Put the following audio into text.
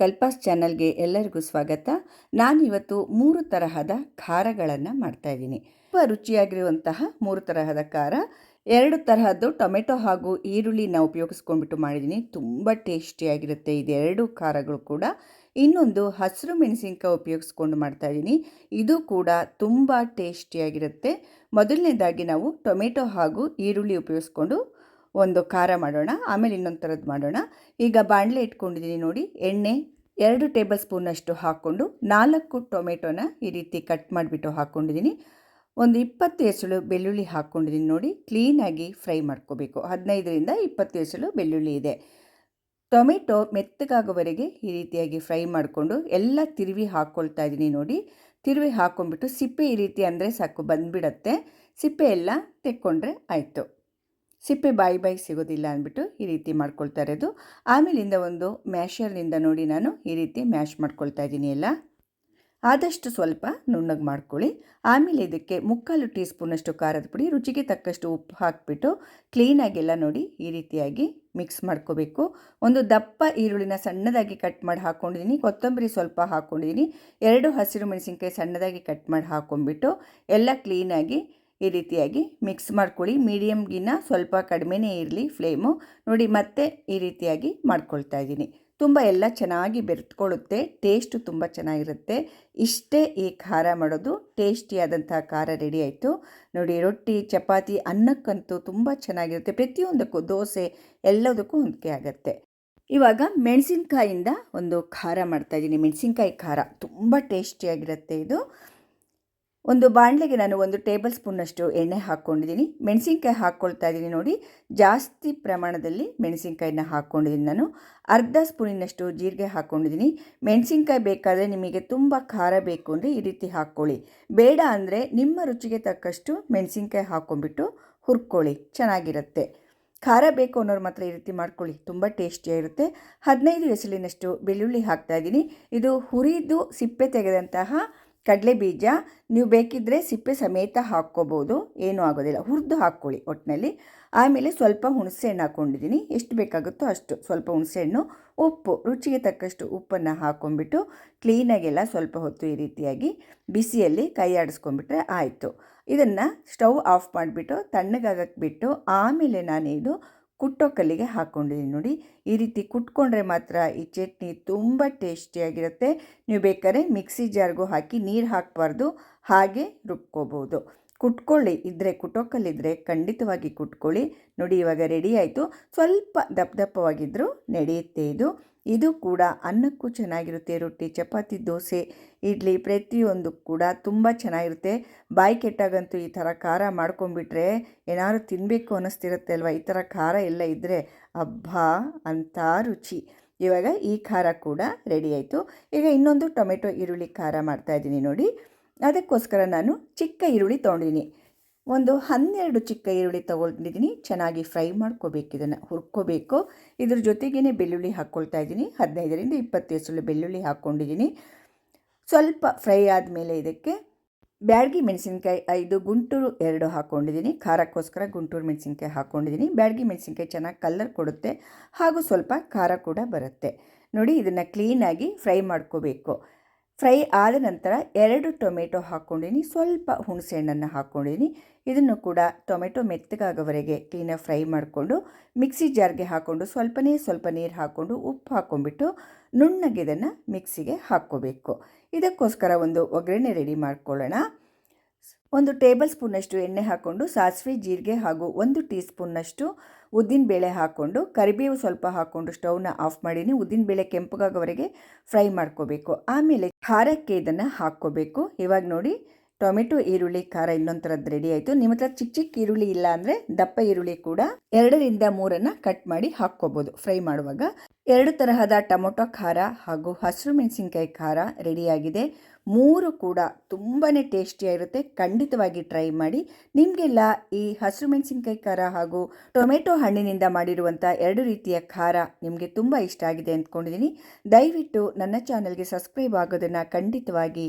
ಕಲ್ಪಾಸ್ ಚಾನಲ್ಗೆ ಎಲ್ಲರಿಗೂ ಸ್ವಾಗತ. ನಾನಿವತ್ತು ಮೂರು ತರಹದ ಖಾರಗಳನ್ನು ಮಾಡ್ತಾಯಿದ್ದೀನಿ ತುಂಬ ರುಚಿಯಾಗಿರುವಂತಹ ಮೂರು ತರಹದ ಖಾರ, ಎರಡು ತರಹದ್ದು ಟೊಮೆಟೊ ಹಾಗೂ ಈರುಳ್ಳಿನ ಉಪಯೋಗಿಸ್ಕೊಂಡ್ಬಿಟ್ಟು ಮಾಡಿದ್ದೀನಿ. ತುಂಬ ಟೇಸ್ಟಿಯಾಗಿರುತ್ತೆ ಇದೆರಡು ಖಾರಗಳು ಕೂಡ. ಇನ್ನೊಂದು ಹಸಿರು ಮೆಣಸಿನ್ಕಾಯಿ ಉಪಯೋಗಿಸ್ಕೊಂಡು ಮಾಡ್ತಾಯಿದ್ದೀನಿ ಇದು ಕೂಡ ತುಂಬ ಟೇಸ್ಟಿಯಾಗಿರುತ್ತೆ. ಮೊದಲನೇದಾಗಿ ನಾವು ಟೊಮೆಟೊ ಹಾಗೂ ಈರುಳ್ಳಿ ಉಪಯೋಗಿಸ್ಕೊಂಡು ಒಂದು ಖಾರ ಮಾಡೋಣ, ಆಮೇಲೆ ಇನ್ನೊಂದು ಥರದ್ದು ಮಾಡೋಣ. ಈಗ ಬಾಣಲೆ ಇಟ್ಕೊಂಡಿದ್ದೀನಿ ನೋಡಿ, ಎಣ್ಣೆ ಎರಡು ಟೇಬಲ್ ಸ್ಪೂನಷ್ಟು ಹಾಕ್ಕೊಂಡು ನಾಲ್ಕು ಟೊಮೆಟೊನ ಈ ರೀತಿ ಕಟ್ ಮಾಡಿಬಿಟ್ಟು ಹಾಕ್ಕೊಂಡಿದ್ದೀನಿ ಒಂದು ಇಪ್ಪತ್ತು ಎಸಳು ಬೆಳ್ಳುಳ್ಳಿ ಹಾಕ್ಕೊಂಡಿದ್ದೀನಿ ನೋಡಿ, ಕ್ಲೀನಾಗಿ ಫ್ರೈ ಮಾಡ್ಕೋಬೇಕು. ಹದಿನೈದರಿಂದ ಇಪ್ಪತ್ತು ಎಸಳು ಬೆಳ್ಳುಳ್ಳಿ ಇದೆ. ಟೊಮೆಟೊ ಮೆತ್ತಗಾಗೋವರೆಗೆ ಈ ರೀತಿಯಾಗಿ ಫ್ರೈ ಮಾಡಿಕೊಂಡು ಎಲ್ಲ ತಿರುವಿ ಹಾಕ್ಕೊಳ್ತಾ ಇದ್ದೀನಿ ನೋಡಿ. ತಿರುವಿ ಹಾಕ್ಕೊಂಡ್ಬಿಟ್ಟು ಸಿಪ್ಪೆ ಈ ರೀತಿ ಅಂದರೆ ಸಾಕು ಬಂದುಬಿಡತ್ತೆ. ಸಿಪ್ಪೆ ಎಲ್ಲ ತೆಕ್ಕೊಂಡ್ರೆ ಆಯಿತು. ಸಿಪ್ಪೆ ಬಾಯಿ ಬಾಯಿ ಸಿಗೋದಿಲ್ಲ ಅಂದ್ಬಿಟ್ಟು ಈ ರೀತಿ ಮಾಡ್ಕೊಳ್ತಾ ಇರೋದು. ಆಮೇಲಿಂದ ಒಂದು ಮ್ಯಾಶರ್ನಿಂದ ನೋಡಿ ನಾನು ಈ ರೀತಿ ಮ್ಯಾಶ್ ಮಾಡ್ಕೊಳ್ತಾ ಇದ್ದೀನಿ ಎಲ್ಲ. ಆದಷ್ಟು ಸ್ವಲ್ಪ ನುಣ್ಣಗೆ ಮಾಡ್ಕೊಳ್ಳಿ. ಆಮೇಲೆ ಇದಕ್ಕೆ ಮುಕ್ಕಾಲು ಟೀ ಸ್ಪೂನಷ್ಟು ಖಾರದ ಪುಡಿ, ರುಚಿಗೆ ತಕ್ಕಷ್ಟು ಉಪ್ಪು ಹಾಕಿಬಿಟ್ಟು ಕ್ಲೀನಾಗೆಲ್ಲ ನೋಡಿ ಈ ರೀತಿಯಾಗಿ ಮಿಕ್ಸ್ ಮಾಡ್ಕೋಬೇಕು. ಒಂದು ದಪ್ಪ ಈರುಳ್ಳಿನ ಸಣ್ಣದಾಗಿ ಕಟ್ ಮಾಡಿ ಹಾಕ್ಕೊಂಡಿದ್ದೀನಿ ಕೊತ್ತಂಬರಿ ಸ್ವಲ್ಪ ಹಾಕ್ಕೊಂಡಿದ್ದೀನಿ ಎರಡು ಹಸಿರು ಮೆಣಸಿನ್ಕಾಯಿ ಸಣ್ಣದಾಗಿ ಕಟ್ ಮಾಡಿ ಹಾಕ್ಕೊಂಡ್ಬಿಟ್ಟು ಎಲ್ಲ ಕ್ಲೀನಾಗಿ ಈ ರೀತಿಯಾಗಿ ಮಿಕ್ಸ್ ಮಾಡ್ಕೊಳ್ಳಿ. ಮೀಡಿಯಮ್ಗಿನ್ನ ಸ್ವಲ್ಪ ಕಡಿಮೆನೇ ಇರಲಿ ಫ್ಲೇಮು ನೋಡಿ ಮತ್ತೆ ಈ ರೀತಿಯಾಗಿ ಮಾಡ್ಕೊಳ್ತಾ ಇದ್ದೀನಿ. ತುಂಬ ಎಲ್ಲ ಚೆನ್ನಾಗಿ ಬೆರೆತ್ಕೊಳ್ಳುತ್ತೆ. ಟೇಸ್ಟು ತುಂಬ ಚೆನ್ನಾಗಿರುತ್ತೆ. ಇಷ್ಟೇ ಈ ಖಾರ ಮಾಡೋದು. ಟೇಸ್ಟಿಯಾದಂಥ ಖಾರ ರೆಡಿ ಆಯಿತು. ನೋಡಿ ರೊಟ್ಟಿ, ಚಪಾತಿ ಅನ್ನಕ್ಕಂತೂ ತುಂಬ ಚೆನ್ನಾಗಿರುತ್ತೆ. ಪ್ರತಿಯೊಂದಕ್ಕೂ ದೋಸೆ ಎಲ್ಲದಕ್ಕೂ ಹೊಂದಿಕೆ ಆಗುತ್ತೆ. ಇವಾಗ ಮೆಣಸಿನ್ಕಾಯಿಂದ ಒಂದು ಖಾರ ಮಾಡ್ತಾಯಿದ್ದೀನಿ ಮೆಣಸಿನ್ಕಾಯಿ ಖಾರ ತುಂಬ ಟೇಸ್ಟಿಯಾಗಿರುತ್ತೆ ಇದು. ಒಂದು ಬಾಣಲೆಗೆ ನಾನು ಒಂದು ಟೇಬಲ್ ಸ್ಪೂನಷ್ಟು ಎಣ್ಣೆ ಹಾಕ್ಕೊಂಡಿದ್ದೀನಿ. ಮೆಣಸಿನ್ಕಾಯಿ ಹಾಕ್ಕೊಳ್ತಾ ಇದ್ದೀನಿ ನೋಡಿ. ಜಾಸ್ತಿ ಪ್ರಮಾಣದಲ್ಲಿ ಮೆಣಸಿನ್ಕಾಯಿನ ಹಾಕ್ಕೊಂಡಿದ್ದೀನಿ ನಾನು. ಅರ್ಧ ಸ್ಪೂನಿನಷ್ಟು ಜೀರಿಗೆ ಹಾಕ್ಕೊಂಡಿದ್ದೀನಿ. ಮೆಣಸಿನ್ಕಾಯಿ ಬೇಕಾದರೆ ನಿಮಗೆ ತುಂಬ ಖಾರ ಬೇಕು ಅಂದರೆ ಈ ರೀತಿ ಹಾಕ್ಕೊಳ್ಳಿ. ಬೇಡ ಅಂದರೆ ನಿಮ್ಮ ರುಚಿಗೆ ತಕ್ಕಷ್ಟು ಮೆಣಸಿನ್ಕಾಯಿ ಹಾಕ್ಕೊಂಡ್ಬಿಟ್ಟು ಹುರ್ಕೊಳ್ಳಿ. ಚೆನ್ನಾಗಿರುತ್ತೆ. ಖಾರ ಬೇಕು ಅನ್ನೋರು ಮಾತ್ರ ಈ ರೀತಿ ಮಾಡ್ಕೊಳ್ಳಿ. ತುಂಬ ಟೇಸ್ಟಿಯಾಗಿರುತ್ತೆ. ಹದಿನೈದು ಎಸಲಿನಷ್ಟು ಬೆಳ್ಳುಳ್ಳಿ ಹಾಕ್ತಾಯಿದ್ದೀನಿ ಇದು ಹುರಿದು ಸಿಪ್ಪೆ ತೆಗೆದಂತಹ ಕಡಲೆ ಬೀಜ, ನೀವು ಬೇಕಿದ್ದರೆ ಸಿಪ್ಪೆ ಸಮೇತ ಹಾಕ್ಕೋಬೋದು. ಏನೂ ಆಗೋದಿಲ್ಲ. ಹುರಿದು ಹಾಕ್ಕೊಳ್ಳಿ ಒಟ್ಟಿನಲ್ಲಿ ಆಮೇಲೆ ಸ್ವಲ್ಪ ಹುಣಸೆಹಣ್ಣು ಹಾಕ್ಕೊಂಡಿದ್ದೀನಿ. ಎಷ್ಟು ಬೇಕಾಗುತ್ತೋ ಅಷ್ಟು. ಸ್ವಲ್ಪ ಹುಣಸೆಹಣ್ಣು, ಉಪ್ಪು, ರುಚಿಗೆ ತಕ್ಕಷ್ಟು ಉಪ್ಪನ್ನು ಹಾಕ್ಕೊಂಡ್ಬಿಟ್ಟು ಕ್ಲೀನಾಗೆಲ್ಲ ಸ್ವಲ್ಪ ಹೊತ್ತು ಈ ರೀತಿಯಾಗಿ ಬಿಸಿಯಲ್ಲಿ ಕೈ ಆಡಿಸ್ಕೊಂಡ್ಬಿಟ್ರೆ ಆಯಿತು. ಇದನ್ನು ಸ್ಟವ್ ಆಫ್ ಮಾಡಿಬಿಟ್ಟು ತಣ್ಣಗಾಗಕ್ಕೆ ಬಿಟ್ಟು ಆಮೇಲೆ ನಾನಿದು ಕುಟ್ಟೋ ಕಲ್ಲಿಗೆ ಹಾಕ್ಕೊಂಡಿದ್ದೀನಿ ನೋಡಿ. ಈ ರೀತಿ ಕುಟ್ಕೊಂಡ್ರೆ ಮಾತ್ರ ಈ ಚಟ್ನಿ ತುಂಬ ಟೇಸ್ಟಿಯಾಗಿರುತ್ತೆ ನೀವು ಬೇಕಾದ್ರೆ ಮಿಕ್ಸಿ ಜಾರ್ಗೂ ಹಾಕಿ ನೀರು ಹಾಕಬಾರ್ದು. ಹಾಗೆ ರುಬ್ಕೋಬೋದು. ಕುಟ್ಕೊಳ್ಳಿ. ಇದ್ದರೆ ಕುಟೋಕಲ್ಲಿದ್ದರೆ ಖಂಡಿತವಾಗಿ ಕುಟ್ಕೊಳ್ಳಿ. ನೋಡಿ, ಇವಾಗ ರೆಡಿ ಆಯಿತು. ಸ್ವಲ್ಪ ದಪ್ಪ ದಪ್ಪವಾಗಿದ್ದರೂ ನಡೆಯುತ್ತೆ ಇದು. ಇದು ಕೂಡ ಅನ್ನಕ್ಕೂ ಚೆನ್ನಾಗಿರುತ್ತೆ. ರೊಟ್ಟಿ, ಚಪಾತಿ, ದೋಸೆ, ಇಡ್ಲಿ ಪ್ರತಿಯೊಂದು ಕೂಡ ತುಂಬ ಚೆನ್ನಾಗಿರುತ್ತೆ. ಬಾಯಿ ಕೆಟ್ಟಾಗಂತೂ ಈ ಥರ ಖಾರ ಮಾಡ್ಕೊಂಬಿಟ್ರೆ ಏನಾದ್ರು ತಿನ್ನಬೇಕು ಅನ್ನಿಸ್ತಿರುತ್ತೆ ಅಲ್ವಾ? ಈ ಥರ ಖಾರ ಎಲ್ಲ ಇದ್ದರೆ ಹಬ್ಬ ಅಂಥ ರುಚಿ. ಇವಾಗ ಈ ಖಾರ ಕೂಡ ರೆಡಿ ಆಯಿತು. ಈಗ ಇನ್ನೊಂದು ಟೊಮೆಟೊ, ಈರುಳ್ಳಿ ಖಾರ ಮಾಡ್ತಾಯಿದ್ದೀನಿ ನೋಡಿ. ಅದಕ್ಕೋಸ್ಕರ ನಾನು ಚಿಕ್ಕ ಈರುಳ್ಳಿ ತೊಗೊಂಡಿದ್ದೀನಿ. ಒಂದು ಹನ್ನೆರಡು ಚಿಕ್ಕ ಈರುಳ್ಳಿ ತೊಗೊಂಡಿದ್ದೀನಿ. ಚೆನ್ನಾಗಿ ಫ್ರೈ ಮಾಡ್ಕೋಬೇಕು ಇದನ್ನು. ಹುರ್ಕೋಬೇಕು. ಇದ್ರ ಜೊತೆಗೇ ಬೆಳ್ಳುಳ್ಳಿ ಹಾಕ್ಕೊಳ್ತಾ ಇದ್ದೀನಿ. ಹದಿನೈದರಿಂದ ಇಪ್ಪತ್ತೈದು ಸುಳ್ಳು ಬೆಳ್ಳುಳ್ಳಿ ಹಾಕ್ಕೊಂಡಿದ್ದೀನಿ. ಸ್ವಲ್ಪ ಫ್ರೈ ಆದಮೇಲೆ ಇದಕ್ಕೆ ಬ್ಯಾಡಗಿ ಮೆಣಸಿನ್ಕಾಯಿ ಐದು, ಗುಂಟೂರು ಎರಡು ಹಾಕ್ಕೊಂಡಿದ್ದೀನಿ. ಖಾರಕ್ಕೋಸ್ಕರ ಗುಂಟೂರು ಮೆಣಸಿನ್ಕಾಯಿ ಹಾಕ್ಕೊಂಡಿದ್ದೀನಿ. ಬ್ಯಾಡಗಿ ಮೆಣಸಿನ್ಕಾಯಿ ಚೆನ್ನಾಗಿ ಕಲ್ಲರ್ ಕೊಡುತ್ತೆ. ಹಾಗೂ ಸ್ವಲ್ಪ ಖಾರ ಕೂಡ ಬರುತ್ತೆ. ನೋಡಿ, ಇದನ್ನು ಕ್ಲೀನಾಗಿ ಫ್ರೈ ಮಾಡ್ಕೋಬೇಕು. ಫ್ರೈ ಆದ ನಂತರ ಎರಡು ಟೊಮೆಟೊ ಹಾಕ್ಕೊಂಡಿನಿ. ಸ್ವಲ್ಪ ಹುಣಸೆಹಣ್ಣನ್ನು ಹಾಕ್ಕೊಂಡಿನಿ. ಇದನ್ನು ಕೂಡ ಟೊಮೆಟೊ ಮೆತ್ತಗಾಗೋವರೆಗೆ ಕ್ಲೀನಾಗಿ ಫ್ರೈ ಮಾಡಿಕೊಂಡು ಮಿಕ್ಸಿ ಜಾರ್ಗೆ ಹಾಕ್ಕೊಂಡು ಸ್ವಲ್ಪನೇ ಸ್ವಲ್ಪ ನೀರು ಹಾಕ್ಕೊಂಡು ಉಪ್ಪು ಹಾಕ್ಕೊಂಡ್ಬಿಟ್ಟು ನುಣ್ಣಗೆ ಇದನ್ನು ಮಿಕ್ಸಿಗೆ ಹಾಕ್ಕೋಬೇಕು. ಇದಕ್ಕೋಸ್ಕರ ಒಂದು ಒಗ್ಗರಣೆ ರೆಡಿ ಮಾಡ್ಕೊಳ್ಳೋಣ. ಒಂದು ಟೇಬಲ್ ಸ್ಪೂನಷ್ಟು ಎಣ್ಣೆ ಹಾಕ್ಕೊಂಡು ಸಾಸಿವೆ, ಜೀರಿಗೆ ಹಾಗೂ ಒಂದು ಟೀ ಸ್ಪೂನ್ನಷ್ಟು ಉದ್ದಿನಬೇಳೆ ಹಾಕ್ಕೊಂಡು ಕರಿಬೇವು ಸ್ವಲ್ಪ ಹಾಕ್ಕೊಂಡು ಸ್ಟೌವ್ನ ಆಫ್ ಮಾಡೀನಿ. ಉದ್ದಿನಬೇಳೆ ಕೆಂಪಗಾಗೋವರೆಗೆ ಫ್ರೈ ಮಾಡ್ಕೋಬೇಕು. ಆಮೇಲೆ ಖಾರಕ್ಕೆ ಇದನ್ನು ಹಾಕ್ಕೋಬೇಕು. ಇವಾಗ ನೋಡಿ ಟೊಮೆಟೊ ಈರುಳ್ಳಿ ಖಾರ ಇನ್ನೊಂಥರದ್ದು ರೆಡಿ ಆಯಿತು. ನಿಮ್ಮ ಹತ್ರ ಚಿಕ್ಕ ಚಿಕ್ಕ ಈರುಳ್ಳಿ ಇಲ್ಲ ಅಂದರೆ ದಪ್ಪ ಈರುಳ್ಳಿ ಕೂಡ ಎರಡರಿಂದ ಮೂರನ್ನು ಕಟ್ ಮಾಡಿ ಹಾಕ್ಕೋಬೋದು ಫ್ರೈ ಮಾಡುವಾಗ. ಎರಡು ತರಹದ ಟೊಮೊಟೊ ಖಾರ ಹಾಗೂ ಹಸಿರು ಮೆಣಸಿನ್ಕಾಯಿ ಖಾರ ರೆಡಿಯಾಗಿದೆ ಮೂರು ಕೂಡ ತುಂಬಾ ಟೇಸ್ಟಿಯಾಗಿರುತ್ತೆ ಖಂಡಿತವಾಗಿ ಟ್ರೈ ಮಾಡಿ. ನಿಮಗೆಲ್ಲ ಈ ಹಸಿರು ಮೆಣಸಿನ್ಕಾಯಿ ಖಾರ ಹಾಗೂ ಟೊಮೆಟೊ ಹಣ್ಣಿನಿಂದ ಮಾಡಿರುವಂಥ ಎರಡು ರೀತಿಯ ಖಾರ ನಿಮಗೆ ತುಂಬ ಇಷ್ಟ ಆಗಿದೆ ಅಂದ್ಕೊಂಡಿದ್ದೀನಿ ದಯವಿಟ್ಟು ನನ್ನ ಚಾನಲ್ಗೆ ಸಬ್ಸ್ಕ್ರೈಬ್ ಆಗೋದನ್ನು ಖಂಡಿತವಾಗಿ